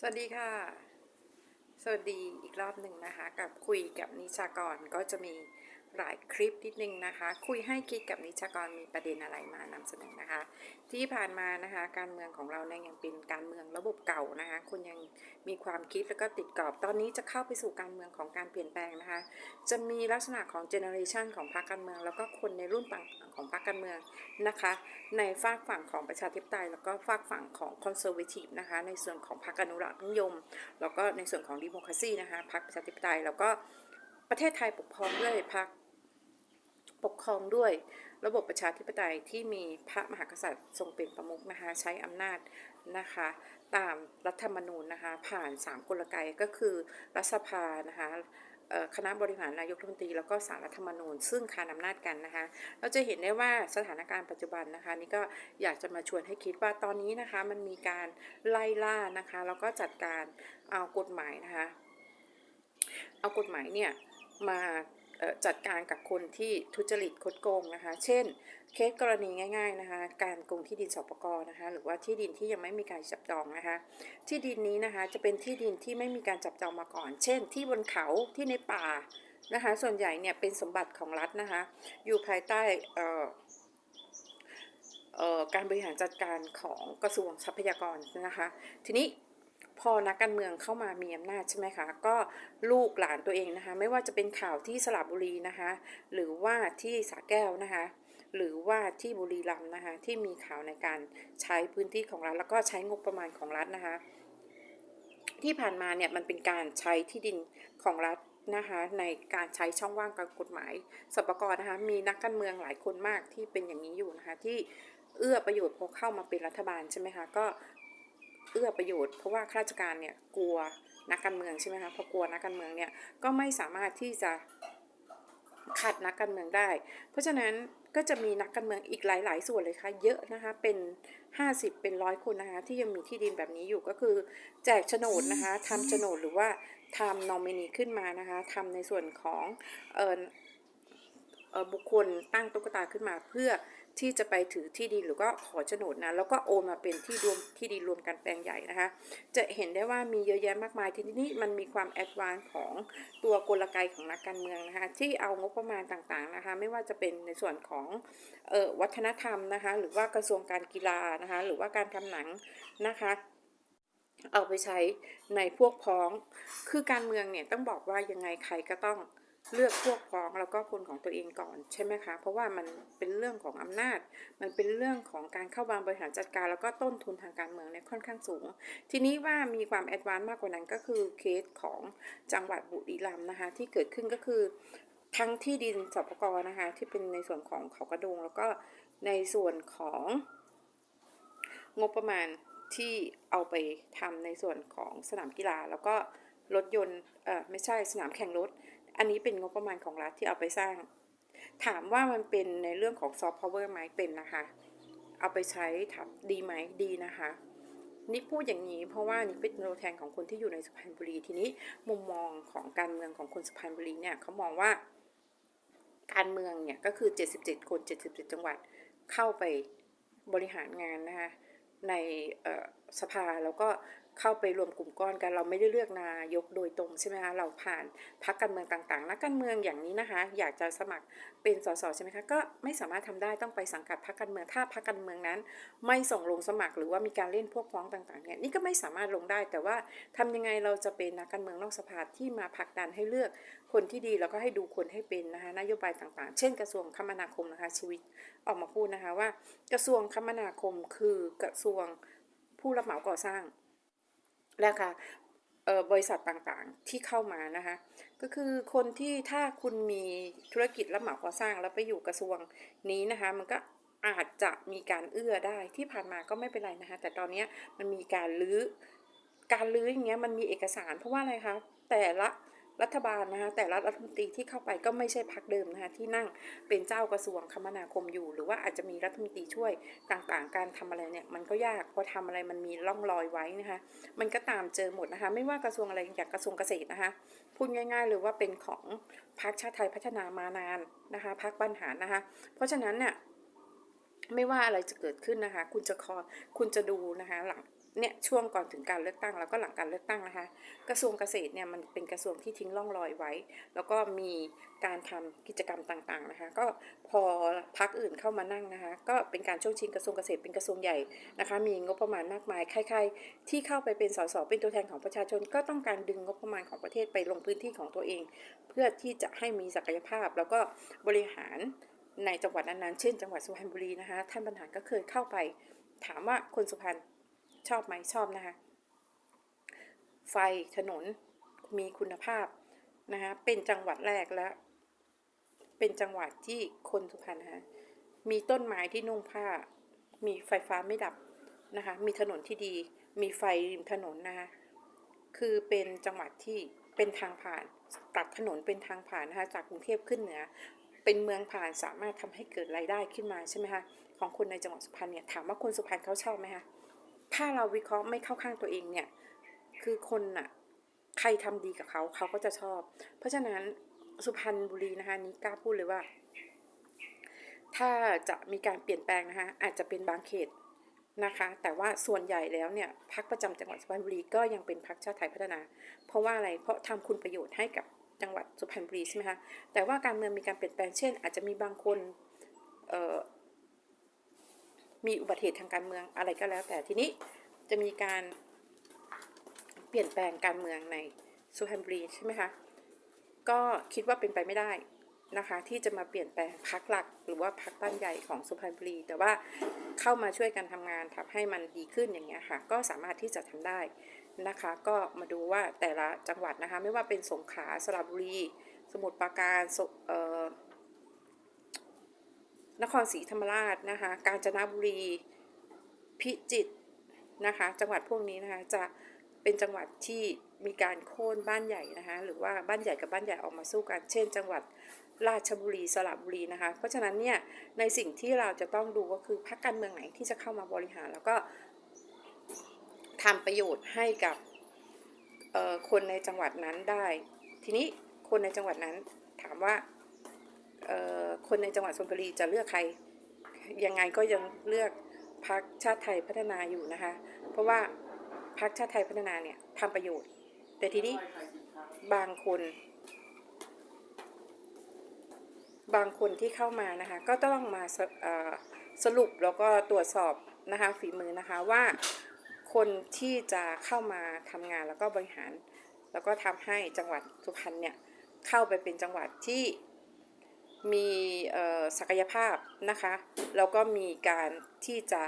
สวัสดีค่ะ สวัสดีอีกรอบหนึ่งนะคะ กับคุยกับนิชากรก็จะมี หลายคลิปนิดนึงนะคะ คุยให้คิดกับนิชากรมีประเด็นอะไรมานำเสนอนะคะ ที่ผ่านมานะคะ การเมืองของเราเนี่ยยังเป็นการเมืองระบบเก่านะคะคนยังมีความคิดแล้วก็ติดกรอบตอนนี้จะเข้าไปสู่การเมืองของการเปลี่ยนแปลงนะคะ จะมีลักษณะของเจเนอเรชันของพรรคการเมือง แล้วก็คนในรุ่นต่างๆของพรรคการเมืองนะคะ ในฝากฝั่งของประชาธิปไตย แล้วก็ฝากฝั่งของคอนเซอร์เวทีฟนะคะในส่วนของพรรคอนุรักษ์นิยม แล้วก็ในส่วนของดิโมคราซีนะคะพรรคประชาธิปไตยแล้วก็ประเทศไทยปกครองด้วยพรรค ปกครองด้วยระบบประชาธิปไตยที่มีพระมหากษัตริย์ทรงเป็นประมุขนะคะใช้อำนาจนะคะตามรัฐธรรมนูญนะคะผ่าน 3 กลไกก็คือรัฐสภานะคะคณะบริหารนายกรัฐมนตรีแล้วก็สารรัฐธรรมนูญ ซึ่งคานอำนาจกันนะคะ เราจะเห็นได้ว่าสถานการณ์ปัจจุบันนะคะ นี่ก็อยากจะมาชวนให้คิดว่าตอนนี้นะคะมันมีการไล่ล่านะคะแล้วก็จัดการเอากฎหมายนะคะ เอากฎหมายเนี่ยมา จัดการกับคนที่ทุจริตคดโกงนะคะ เช่น เคสกรณีง่าย ๆนะคะ การโกงที่ดินสปกนะคะ หรือว่าที่ดินที่ยังไม่มีการจับจองนะคะ ที่ดินนี้นะคะจะเป็นที่ดินที่ไม่มีการจับจองมาก่อน เช่น ที่บนเขาที่ในป่านะคะ ส่วนใหญ่เนี่ยเป็นสมบัติของรัฐนะคะ อยู่ภายใต้เการบริหารจัดการของกระทรวงทรัพยากรนะคะ ทีนี้ พอนักการเมืองเข้ามามีอำนาจใช่ไหมคะ ก็ลูกหลานตัวเองนะคะ ไม่ว่าจะเป็นข่าวที่สระบุรีนะคะ หรือว่าที่สระแก้วนะคะ หรือว่าที่บุรีรัมย์นะคะ ที่มีข่าวในการใช้พื้นที่ของรัฐแล้วก็ใช้งบประมาณของรัฐนะคะ ที่ผ่านมาเนี่ยมันเป็นการใช้ที่ดินของรัฐนะคะในการใช้ช่องว่างการกฎหมายสปกรนะคะมีนักการเมืองหลายคนมากที่เป็นอย่างนี้อยู่นะคะที่เอื้อประโยชน์พอเข้ามาเป็นรัฐบาลใช่ไหมคะก็ เอื้อประโยชน์เพราะว่าข้าราชการเนี่ยกลัวนักการเมืองใช่ไหมคะพอกลัวนักการเมืองเนี่ยก็ไม่สามารถที่จะขัดนักการเมืองได้ เพราะฉะนั้นก็จะมีนักการเมืองอีกหลาย ๆ ส่วนเลยค่ะเยอะนะคะเป็น 50 เป็นร้อยคนนะคะที่ยังมีที่ดินแบบนี้อยู่ก็คือ แจกโฉนดนะคะทำโฉนดหรือว่าทำนอมินีขึ้นมานะคะทำในส่วนของเอ่อออบุคคลตั้งตุ๊กตาขึ้นมาเพื่อ ที่จะไปถือที่ดินหรือก็ขอโฉนดนะแล้วก็โอนมาเป็นที่รวมที่ดินรวมกันแปลงใหญ่นะคะ จะเห็นได้ว่ามีเยอะแยะมากมายทีนี้มันมีความแอดวานซ์ของตัวกลไกของนักการเมืองนะคะ ที่เอางบประมาณต่างๆนะคะ ไม่ว่าจะเป็นในส่วนของออวัฒนธรรมนะคะ หรือว่ากระทรวงการกีฬานะคะ หรือว่าการทำหนังนะคะเอาไปใช้ในพวกพ้อง คือการเมืองเนี่ยต้องบอกว่ายังไงใครก็ต้อง เลือกพวกพ้องแล้วก็คนของตัวเองก่อนใช่ไหมคะ เพราะว่ามันเป็นเรื่องของอำนาจ มันเป็นเรื่องของการเข้ามางบริหารจัดการ แล้วก็ต้นทุนทางการเมืองเนี่ยค่อนข้างสูง ทีนี้ว่ามีความแอดวานซ์มากกว่านั้นก็คือเคสของจังหวัดบุรีรัมย์นะคะ ที่เกิดขึ้นก็คือ ทั้งที่ดินสปกนะคะ ที่เป็นในส่วนของเขากระดง แล้วก็ในส่วนของ งบประมาณที่เอาไปทำในส่วนของสนามกีฬา แล้วก็รถยนต์เออไม่ใช่สนามแข่งรถ อันนี้เป็นงบประมาณของรัฐที่เอาไปสร้าง ถามว่ามันเป็นในเรื่องของซอฟต์พาวเวอร์ไหมเป็นนะคะ เอาไปใช้ทำดีไหมดีนะคะนี่พูดอย่างนี้เพราะว่านี่เป็นตัวแทนของคนที่อยู่ในสุพรรณบุรีทีนี้มุมมองของการเมืองของคนสุพรรณบุรีเนี่ยเขามองว่า การเมืองเนี่ยก็คือ 77 คน 77 จังหวัดเข้าไปบริหารงานนะคะในเอ่อ สภาแล้วก็เข้าไปรวมกลุ่มก้อนกัน เราไม่ได้เลือกนายกโดยตรงใช่ไหมคะเราผ่านพรรคการเมืองต่างๆนักการเมืองอย่างนี้นะคะ อยากจะสมัครเป็นสสใช่ไหมคะก็ไม่สามารถทำได้ต้องไปสังกัดพรรคการเมืองถ้าพรรคการเมืองนั้น ไม่ส่งลงสมัครหรือว่ามีการเล่นพวกพ้องต่างๆเนี่ยนี่ก็ไม่สามารถลงได้ แต่ว่าทำยังไงเราจะเป็นนักการเมืองนอกสภาที่มาผลักดันให้เลือกคนที่ดีแล้วก็ให้ดูคนให้เป็นนะคะนโยบายต่างๆ เช่นกระทรวงคมนาคมนะคะชีวิตออกมาพูดนะคะว่า กระทรวงคมนาคมคือกระทรวง ผู้รับเหมาก่อสร้างนะคะเอ่อบริษัทต่างๆที่เข้ามานะคะก็คือคนที่ถ้าคุณมีธุรกิจรับเหมาก่อสร้างแล้วไปอยู่กระทรวงนี้นะคะมันก็อาจจะมีการเอื้อได้ที่ผ่านมาก็ไม่เป็นไรนะคะแต่ตอนนี้มันมีการลื้อการลื้ออย่างเงี้ยมันมีเอกสารเพราะว่าอะไรคะแต่ละ รัฐบาลนะคะแต่ละรัฐมนตรีที่เข้าไปก็ไม่ใช่พักเดิมนะคะที่นั่งเป็นเจ้ากระทรวงคมนาคมอยู่ หรือว่าอาจจะมีรัฐมนตรีช่วยต่างๆ การทำอะไรเนี่ยมันก็ยากพอทำอะไรมันมีร่องรอยไว้นะคะมันก็ตามเจอหมดนะคะไม่ว่ากระทรวงอะไรอย่างกระทรวงเกษตรนะคะพูดง่ายๆเลยว่าเป็นของพรรคชาติไทยพัฒนามานานนะคะพรรคบรรหารนะคะเพราะฉะนั้นเนี่ยไม่ว่าอะไรจะเกิดขึ้นนะคะ คุณจะคอคุณจะดูนะคะ หลัง เนี่ยช่วงก่อนถึงการเลือกตั้งแล้วก็หลังการเลือกตั้งนะคะ กระทรวงเกษตรเนี่ยมันเป็นกระทรวงที่ทิ้งร่องรอยไว้ แล้วก็มีการทำกิจกรรมต่างๆนะคะ ก็พอพักอื่นเข้ามานั่งนะคะ ก็เป็นการช่วงชิงกระทรวงเกษตรเป็นกระทรวงใหญ่นะคะ มีงบประมาณมากมายใครๆที่เข้าไปเป็นสสเป็นตัวแทนของประชาชน ก็ต้องการดึงงบประมาณของประเทศไปลงพื้นที่ของตัวเอง เพื่อที่จะให้มีศักยภาพแล้วก็บริหารในจังหวัดนั้นๆเช่นจังหวัดสุพรรณบุรีนะคะ ท่านบรรหารก็เคยเข้าไป ถามว่าคนสุพรรณ ชอบไหมชอบนะคะ ไฟถนนมีคุณภาพนะคะเป็นจังหวัดแรกและเป็นจังหวัดที่คนสุพรรณนะคะมีต้นไม้ที่นุ่งผ้า มีไฟฟ้าไม่ดับนะคะมีถนนที่ดี มีไฟริมถนนนะคะคือเป็นจังหวัดที่เป็นทางผ่าน ตัดถนนเป็นทางผ่านนะคะจากกรุงเทพขึ้นเหนือ เป็นเมืองผ่านสามารถทำให้เกิดรายได้ขึ้นมาใช่ไหมคะของคนในจังหวัดสุพรรณเนี่ยถามว่าคนสุพรรณเขาชอบไหมคะ ถ้าเราวิเคราะห์ไม่เข้าข้างตัวเองเนี่ย คือคนน่ะ ใครทำดีกับเขาเขาก็จะชอบ เพราะฉะนั้นสุพรรณบุรีนะคะนี้กล้าพูดเลยว่า ถ้าจะมีการเปลี่ยนแปลงนะคะอาจจะเป็นบางเขตนะคะ แต่ว่าส่วนใหญ่แล้วเนี่ยพักประจำจังหวัดสุพรรณบุรีก็ยังเป็นพักชาติไทยพัฒนา เพราะว่าอะไรเพราะทำคุณประโยชน์ให้กับจังหวัดสุพรรณบุรีใช่ไหมคะแต่ว่าการเมืองมีการเปลี่ยนแปลงเช่น อาจจะมีบางคนเอ่อ มีอุบัติเหตุทางการเมืองอะไรก็แล้ว แต่ทีนี้จะมีการเปลี่ยนแปลงการเมืองในสุพรรณบุรีใช่ไหมคะก็คิดว่าเป็นไปไม่ได้นะคะที่จะมาเปลี่ยนแปลงพักหลักหรือว่าพักบ้านใหญ่ของสุพรรณบุรี แต่ว่าเข้ามาช่วยกันทำงานทำให้มันดีขึ้นอย่างเงี้ยค่ะ ก็สามารถที่จะทำได้นะคะ ก็มาดูว่าแต่ละจังหวัดนะคะ ไม่ว่าเป็นสงขลาสระบุรี สมุทรปราการเอ่อ นครศรีธรรมราชนะคะ กาญจนบุรี พิจิตรนะคะ จังหวัดพวกนี้นะคะจะเป็นจังหวัดที่มีการโค่นบ้านใหญ่นะคะหรือว่าบ้านใหญ่กับบ้านใหญ่ออกมาสู้กัน เช่น จังหวัดราชบุรีสระบุรีนะคะ เพราะฉะนั้นเนี่ยในสิ่งที่เราจะต้องดูก็คือพรรคการเมืองไหนที่จะเข้ามาบริหาร แล้วก็ทำประโยชน์ให้กับคนในจังหวัดนั้นได้ ทีนี้คนในจังหวัดนั้นถามว่า คนในจังหวัดชลบุรีจะเลือกใคร ยังไงก็ยังเลือกพรรคชาติไทยพัฒนาอยู่นะคะ เพราะว่าพรรคชาติไทยพัฒนาเนี่ยทำประโยชน์ แต่ทีนี้บางคน บางคนที่เข้ามานะคะ ก็ต้องมาสสรุปแล้วก็ตรวจสอบนะคะฝีมือนะคะว่าคนที่จะเข้ามาทำงานแล้วก็บริหาร แล้วก็ทำให้จังหวัดสุพรรณเนี่ยเข้าไปเป็นจังหวัดที่ มีศักยภาพนะคะ แล้วก็มีการที่จะ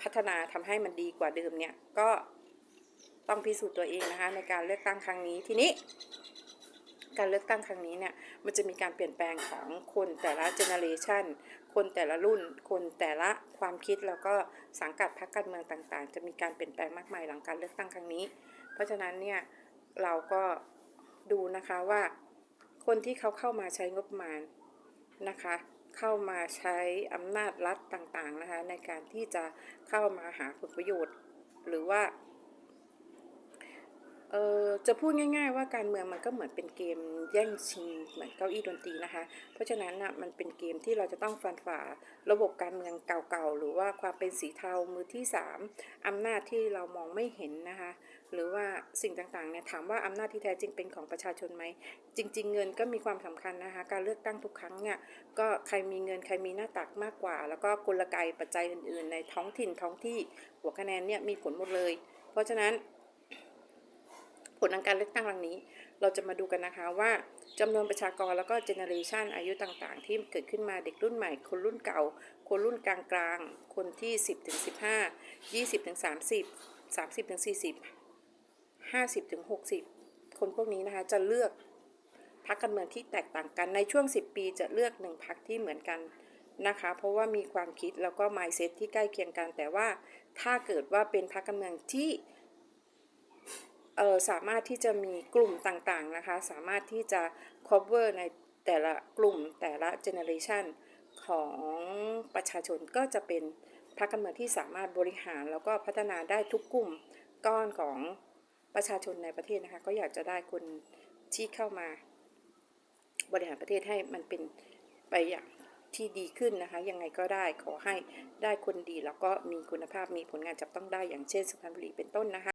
พัฒนาทำให้มันดีกว่าเดิมเนี่ย ก็ต้องพิสูจน์ตัวเองนะคะในการเลือกตั้งครั้งนี้ทีนี้ การเลือกตั้งครั้งนี้เนี่ยมันจะมีการเปลี่ยนแปลงของคนแต่ละเจเนอเรชันคนแต่ละรุ่น คนแต่ละความคิดแล้วก็สังกัดพรรคการเมืองต่างๆ จะมีการเปลี่ยนแปลงมากมายหลังการเลือกตั้งครั้งนี้ เพราะฉะนั้นเนี่ยเราก็ดูนะคะว่าคนที่เขาเข้ามาใช้งบประมาณ นะคะ เข้ามาใช้อำนาจรัฐต่างๆนะคะ ในการที่จะเข้ามาหาผลประโยชน์ หรือว่า เออจะพูดง่าย ๆ ว่าการเมืองมันก็เหมือนเป็นเกมแย่งชิงเหมือนเก้าอี้ดนตรีนะคะ เพราะฉะนั้นน่ะมันเป็นเกมที่เราจะต้องฟันฝ่าระบบการเมืองเก่าๆหรือว่าความเป็นสีเทามือที่สามอำนาจที่เรามองไม่เห็นนะคะ หรือว่าสิ่งต่างๆเนี่ยถามว่าอำนาจที่แท้จริงเป็นของประชาชนไหมจริง ๆ เงินก็มีความสำคัญนะคะ การเลือกตั้งทุกครั้งเนี่ยก็ใครมีเงินใครมีหน้าตักมากกว่า แล้วก็กลไกปัจจัยอื่น ๆ ในท้องถิ่นท้องที่หัวคะแนนเนี่ยมีผลหมดเลย เพราะฉะนั้น ผลทางการเลือกตั้งครั้งนี้ เราจะมาดูกันนะคะว่าจำนวนประชากรแล้วก็เจเนอเรชันอายุต่างๆ ที่เกิดขึ้นมาเด็กรุ่นใหม่ คนรุ่นเก่า คนรุ่นกลางๆ คนที่ 10ถึง15 20ถึง30 30ถึง40 50ถึง60 คนพวกนี้นะคะจะเลือกพรรคการเมืองที่แตกต่างกันในช่วง 10 ปีจะเลือกหนึ่งพรรคที่เหมือนกันนะคะ เพราะว่ามีความคิดแล้วก็ mindset ที่ใกล้เคียงกัน แต่ว่าถ้าเกิดว่าเป็นพรรคการเมืองที่ เออสามารถที่จะมีกลุ่มต่างๆนะคะ สามารถที่จะ cover ในแต่ละกลุ่มแต่ละ generation ของประชาชนก็จะเป็นพรรคการเมืองที่สามารถบริหารแล้วก็พัฒนาได้ทุกกลุ่มก้อนของประชาชนในประเทศนะคะ ก็อยากจะได้คนที่เข้ามาบริหารประเทศให้มันเป็นไปอย่างที่ดีขึ้นนะคะยังไงก็ได้ขอให้ได้คนดีแล้วก็มีคุณภาพมีผลงานจับต้องได้อย่างเช่นสุพรรณบุรีเป็นต้นนะคะ